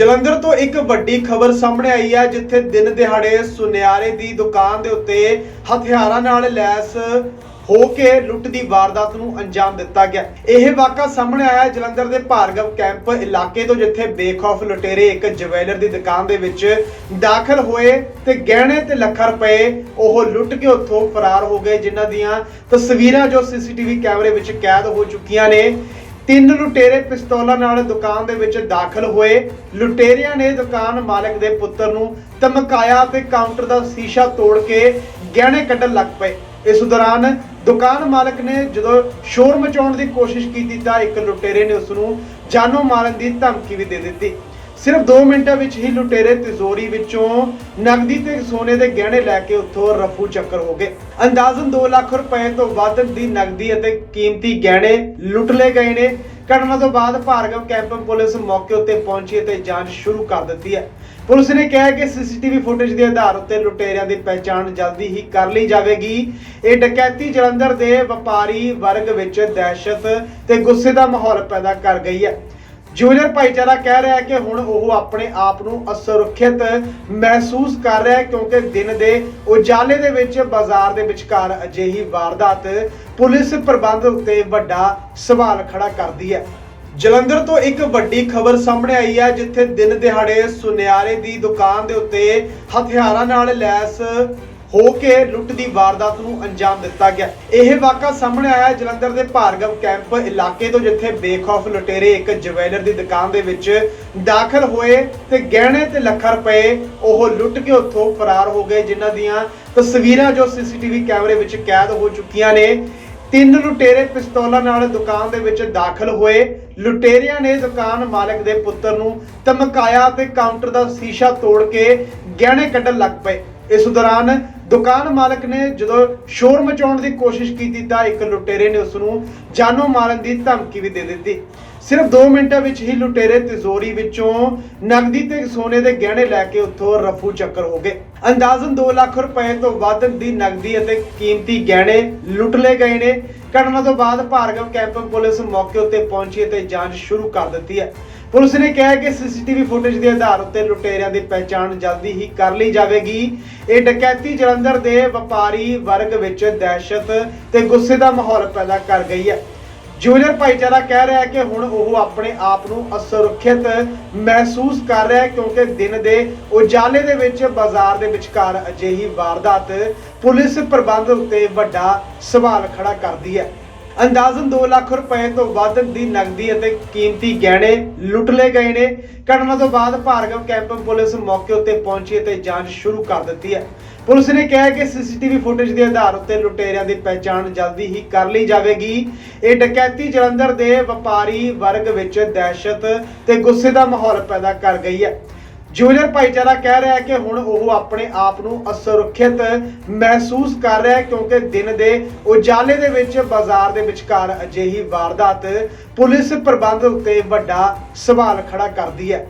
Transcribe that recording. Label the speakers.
Speaker 1: ਜਲੰਧਰ ਤੋਂ ਇੱਕ ਵੱਡੀ ਖਬਰ ਸਾਹਮਣੇ ਆਈ ਹੈ, ਜਿੱਥੇ ਦਿਨ ਦਿਹਾੜੇ ਸੁਨਿਆਰੇ ਦੀ ਦੁਕਾਨ ਦੇ ਉੱਤੇ ਹਥਿਆਰਾਂ ਨਾਲ ਲੈਸ ਹੋ ਕੇ ਲੁੱਟ ਦੀ ਵਾਰਦਾਤ ਨੂੰ ਅੰਜਾਮ ਦਿੱਤਾ ਗਿਆ। ਇਹ ਵਾਕਾ ਸਾਹਮਣੇ ਆਇਆ ਜਲੰਧਰ ਦੇ ਭਾਰਗਵ ਕੈਂਪ ਇਲਾਕੇ ਤੋਂ, ਜਿੱਥੇ ਬੇਖੌਫ ਲੁਟੇਰੇ ਇੱਕ ਜਵੈਲਰ ਦੀ ਦੁਕਾਨ ਦੇ ਵਿੱਚ ਦਾਖਲ ਹੋਏ ਤੇ ਗਹਿਣੇ ਤੇ ਲੱਖਾਂ ਰੁਪਏ ਉਹ ਲੁੱਟ ਕੇ ਉੱਥੋਂ ਫਰਾਰ ਹੋ ਗਏ, ਜਿਨ੍ਹਾਂ ਦੀਆਂ ਤਸਵੀਰਾਂ ਜੋ ਸੀਸੀਟੀਵੀ ਕੈਮਰੇ ਵਿੱਚ ਕੈਦ ਹੋ ਚੁੱਕੀਆਂ ਨੇ। ਤਿੰਨ ਲੁਟੇਰੇ ਪਿਸਤੌਲਾਂ ਨਾਲ ਦੁਕਾਨ ਦੇ ਵਿੱਚ ਦਾਖਲ ਹੋਏ। ਲੁਟੇਰਿਆਂ ਨੇ ਦੁਕਾਨ ਮਾਲਕ ਦੇ ਪੁੱਤਰ ਨੂੰ ਧਮਕਾਇਆ ਤੇ ਕਾਊਂਟਰ ਦਾ ਸ਼ੀਸ਼ਾ ਤੋੜ ਕੇ ਗਹਿਣੇ ਕੱਢਣ ਲੱਗ ਪਏ। ਇਸ ਦੌਰਾਨ ਦੁਕਾਨ ਮਾਲਕ ਨੇ ਜਦੋਂ ਸ਼ੋਰ ਮਚਾਉਣ ਦੀ ਕੋਸ਼ਿਸ਼ ਕੀਤੀ ਤਾਂ ਇੱਕ ਲੁਟੇਰੇ ਨੇ ਉਸ ਨੂੰ ਜਾਨੋਂ ਮਾਰਨ ਦੀ ਧਮਕੀ ਵੀ ਦੇ ਦਿੱਤੀ। ਸਿਰਫ 2 ਮਿੰਟਾਂ ਵਿੱਚ ਹੀ ਲੁਟੇਰੇ ਤਿਜੋਰੀ ਵਿੱਚੋਂ ਨਕਦੀ ਤੇ ਸੋਨੇ ਦੇ ਗਹਿਣੇ ਲੈ ਕੇ ਉੱਥੋਂ ਰਫੂ ਚੱਕਰ ਹੋ ਗਏ। ਅੰਦਾਜ਼ਨ 2 ਲੱਖ ਰੁਪਏ ਤੋਂ ਵੱਧ ਦੀ ਨਕਦੀ ਅਤੇ ਕੀਮਤੀ ਗਹਿਣੇ ਲੁੱਟ ਲਏ ਗਏ ਨੇ। ਘਟਨਾ ਤੋਂ ਬਾਅਦ ਭਾਰਗਵ ਕੈਂਪ ਪੁਲਿਸ ਮੌਕੇ ਉੱਤੇ ਪਹੁੰਚੀ ਅਤੇ ਜਾਂਚ ਸ਼ੁਰੂ ਕਰ ਦਿੱਤੀ ਹੈ। ਪੁਲਿਸ ਨੇ ਕਿਹਾ ਹੈ ਕਿ ਸੀਸੀਟੀਵੀ ਫੁਟੇਜ ਦੇ ਆਧਾਰ ਉੱਤੇ ਲੁਟੇਰਿਆਂ ਦੀ ਪਹਿਚਾਣ ਜਲਦੀ ਹੀ ਕਰ ਲਈ ਜਾਵੇਗੀ। ਇਹ ਡਕੈਤੀ ਜਲੰਧਰ ਦੇ ਵਪਾਰੀ ਵਰਗ ਵਿੱਚ ਦਹਿਸ਼ਤ ਤੇ ਗੁੱਸੇ ਦਾ ਮਾਹੌਲ ਪੈਦਾ ਕਰ ਗਈ ਹੈ। ਜੂਨੀਅਰ ਭਾਈਚਾਰਾ ਕਹਿ ਰਿਹਾ ਹੈ ਕਿ ਹੁਣ ਉਹ ਆਪਣੇ ਆਪ ਨੂੰ ਅਸੁਰੱਖਿਅਤ ਮਹਿਸੂਸ ਕਰ ਰਿਹਾ ਹੈ ਕਿਉਂਕਿ ਦਿਨ ਦੇ ਉਜਾਲੇ ਦੇ ਵਿੱਚ ਬਾਜ਼ਾਰ ਦੇ ਵਿਚਕਾਰ ਅਜਿਹੀ ਵਾਰਦਾਤ ਪੁਲਿਸ ਪ੍ਰਬੰਧ ਉੱਤੇ ਵੱਡਾ ਸਵਾਲ ਖੜਾ ਕਰਦੀ ਹੈ। ਜਲੰਧਰ ਤੋਂ ਇੱਕ ਵੱਡੀ ਖਬਰ ਸਾਹਮਣੇ ਆਈ ਹੈ, ਜਿੱਥੇ ਦਿਨ ਦਿਹਾੜੇ ਸੁਨਿਆਰੇ ਦੀ ਦੁਕਾਨ ਦੇ ਉੱਤੇ ਹਥਿਆਰਾਂ ਨਾਲ ਲੈਸ ਹੋ ਕੇ ਲੁੱਟ ਦੀ ਵਾਰਦਾਤ ਨੂੰ ਅੰਜਾਮ ਦਿੱਤਾ ਗਿਆ। ਇਹ ਵਾਕਾ ਸਾਹਮਣੇ ਆਇਆ ਜਲੰਧਰ ਦੇ ਭਾਰਗਵ ਕੈਂਪ ਇਲਾਕੇ ਤੋਂ, ਜਿੱਥੇ ਬੇਖੌਫ ਲੁਟੇਰੇ ਇੱਕ ਜਵੈਲਰ ਦੀ ਦੁਕਾਨ ਦੇ ਵਿੱਚ ਦਾਖਲ ਹੋਏ ਤੇ ਗਹਿਣੇ ਤੇ ਲੱਖਾਂ ਰੁਪਏ ਉਹ ਲੁੱਟ ਕੇ ਉੱਥੋਂ ਫਰਾਰ ਹੋ ਗਏ, ਜਿਨ੍ਹਾਂ ਦੀਆਂ ਤਸਵੀਰਾਂ ਜੋ ਸੀਸੀਟੀਵੀ ਕੈਮਰੇ ਵਿੱਚ ਕੈਦ ਹੋ ਚੁੱਕੀਆਂ ਨੇ। ਤਿੰਨ ਲੁਟੇਰੇ ਪਿਸਤੌਲਾਂ ਨਾਲ ਦੁਕਾਨ ਦੇ ਵਿੱਚ ਦਾਖਲ ਹੋਏ। ਲੁਟੇਰਿਆਂ ਨੇ ਦੁਕਾਨ ਮਾਲਕ ਦੇ ਪੁੱਤਰ ਨੂੰ ਧਮਕਾਇਆ ਤੇ ਕਾਊਂਟਰ ਦਾ ਸ਼ੀਸ਼ਾ ਤੋੜ ਕੇ ਗਹਿਣੇ ਕੱਢਣ ਲੱਗ ਪਏ। ਇਸ ਦੌਰਾਨ ਦੁਕਾਨ ਮਾਲਕ ਨੇ ਜਦੋਂ ਸ਼ੋਰ ਮਚਾਉਣ ਦੀ ਕੋਸ਼ਿਸ਼ ਕੀਤੀ ਤਾਂ ਇੱਕ ਲੁਟੇਰੇ ਨੇ ਉਸ ਨੂੰ ਜਾਨੋਂ ਮਾਰਨ ਦੀ ਧਮਕੀ ਵੀ ਦੇ ਦਿੱਤੀ। ਸਿਰਫ 2 ਮਿੰਟਾਂ ਵਿੱਚ ਹੀ ਲੁਟੇਰੇ ਤਿਜੋਰੀ ਵਿੱਚੋਂ ਨਕਦੀ ਤੇ ਸੋਨੇ ਦੇ ਗਹਿਣੇ ਲੈ ਕੇ ਉੱਥੋਂ ਰਫੂ ਚੱਕਰ ਹੋ ਗਏ। ਅੰਦਾਜ਼ਨ 2 ਲੱਖ ਰੁਪਏ ਤੋਂ ਵੱਧ ਦੀ ਨਕਦੀ ਅਤੇ ਕੀਮਤੀ ਗਹਿਣੇ ਲੁੱਟ ਲਏ ਗਏ ਨੇ। ਘਟਨਾ ਤੋਂ ਬਾਅਦ ਭਾਰਗਵ ਕੈਂਪ ਪੁਲਿਸ ਮੌਕੇ ਉੱਤੇ ਪਹੁੰਚੀ ਅਤੇ ਜਾਂਚ ਸ਼ੁਰੂ ਕਰ ਦਿੱਤੀ ਹੈ। ਪੁਲਿਸ ਨੇ ਕਿਹਾ ਹੈ ਕਿ ਸੀਸੀਟੀਵੀ ਫੁਟੇਜ ਦੇ ਆਧਾਰ ਉੱਤੇ ਲੁਟੇਰਿਆਂ ਦੀ ਪਹਿਚਾਣ ਜਲਦੀ ਹੀ ਕਰ ਲਈ ਜਾਵੇਗੀ। ਇਹ ਡਕੈਤੀ ਜਲੰਧਰ ਦੇ ਵਪਾਰੀ ਵਰਗ ਵਿੱਚ ਦਹਿਸ਼ਤ ਤੇ ਗੁੱਸੇ ਦਾ ਮਾਹੌਲ ਪੈਦਾ ਕਰ ਗਈ ਹੈ। ਜੂਨੀਅਰ ਭਾਈਚਾਰਾ ਕਹਿ ਰਿਹਾ ਹੈ ਕਿ ਹੁਣ ਉਹ ਆਪਣੇ ਆਪ ਨੂੰ ਅਸੁਰੱਖਿਅਤ ਮਹਿਸੂਸ ਕਰ ਰਿਹਾ ਹੈ ਕਿਉਂਕਿ ਦਿਨ ਦੇ ਉਜਾਲੇ ਦੇ ਵਿੱਚ ਬਾਜ਼ਾਰ ਦੇ ਵਿਚਕਾਰ ਅਜਿਹੀ ਵਾਰਦਾਤ ਪੁਲਿਸ ਪ੍ਰਬੰਧ ਉੱਤੇ ਵੱਡਾ ਸਵਾਲ ਖੜਾ ਕਰਦੀ ਹੈ। ਅੰਦਾਜ਼ਨ 2 ਲੱਖ ਰੁਪਏ ਤੋਂ ਵੱਧ ਦੀ ਨਕਦੀ ਅਤੇ ਕੀਮਤੀ ਗਹਿਣੇ ਲੁੱਟ ਲਏ ਗਏ ਨੇ। ਘਟਨਾ ਤੋਂ ਬਾਅਦ ਭਾਰਗਵ ਕੈਂਪ ਪੁਲਿਸ ਮੌਕੇ ਉੱਤੇ ਪਹੁੰਚੀ ਅਤੇ ਜਾਂਚ ਸ਼ੁਰੂ ਕਰ ਦਿੱਤੀ ਹੈ। ਪੁਲਿਸ ਨੇ ਕਿਹਾ ਹੈ ਕਿ ਸੀਸੀਟੀਵੀ ਫੁਟੇਜ ਦੇ ਆਧਾਰ ਉੱਤੇ ਲੁਟੇਰਿਆਂ ਦੀ ਪਹਿਚਾਣ ਜਲਦੀ ਹੀ ਕਰ ਲਈ ਜਾਵੇਗੀ। ਇਹ ਡਕੈਤੀ ਜਲੰਧਰ ਦੇ ਵਪਾਰੀ ਵਰਗ ਵਿੱਚ ਦਹਿਸ਼ਤ ਤੇ ਗੁੱਸੇ ਦਾ ਮਾਹੌਲ ਪੈਦਾ ਕਰ ਗਈ ਹੈ। ਜੂਨੀਅਰ ਭਾਈਚਾਰਾ ਕਹਿ ਰਿਹਾ ਹੈ ਕਿ ਹੁਣ ਉਹ ਆਪਣੇ ਆਪ ਨੂੰ ਅਸੁਰੱਖਿਅਤ ਮਹਿਸੂਸ ਕਰ ਰਿਹਾ ਹੈ ਕਿਉਂਕਿ ਦਿਨ ਦੇ ਉਜਾਲੇ ਦੇ ਵਿੱਚ ਬਾਜ਼ਾਰ ਦੇ ਵਿਚਕਾਰ ਅਜਿਹੀ ਵਾਰਦਾਤ ਪੁਲਿਸ ਪ੍ਰਬੰਧ ਉੱਤੇ ਵੱਡਾ ਸਵਾਲ ਖੜਾ ਕਰਦੀ ਹੈ।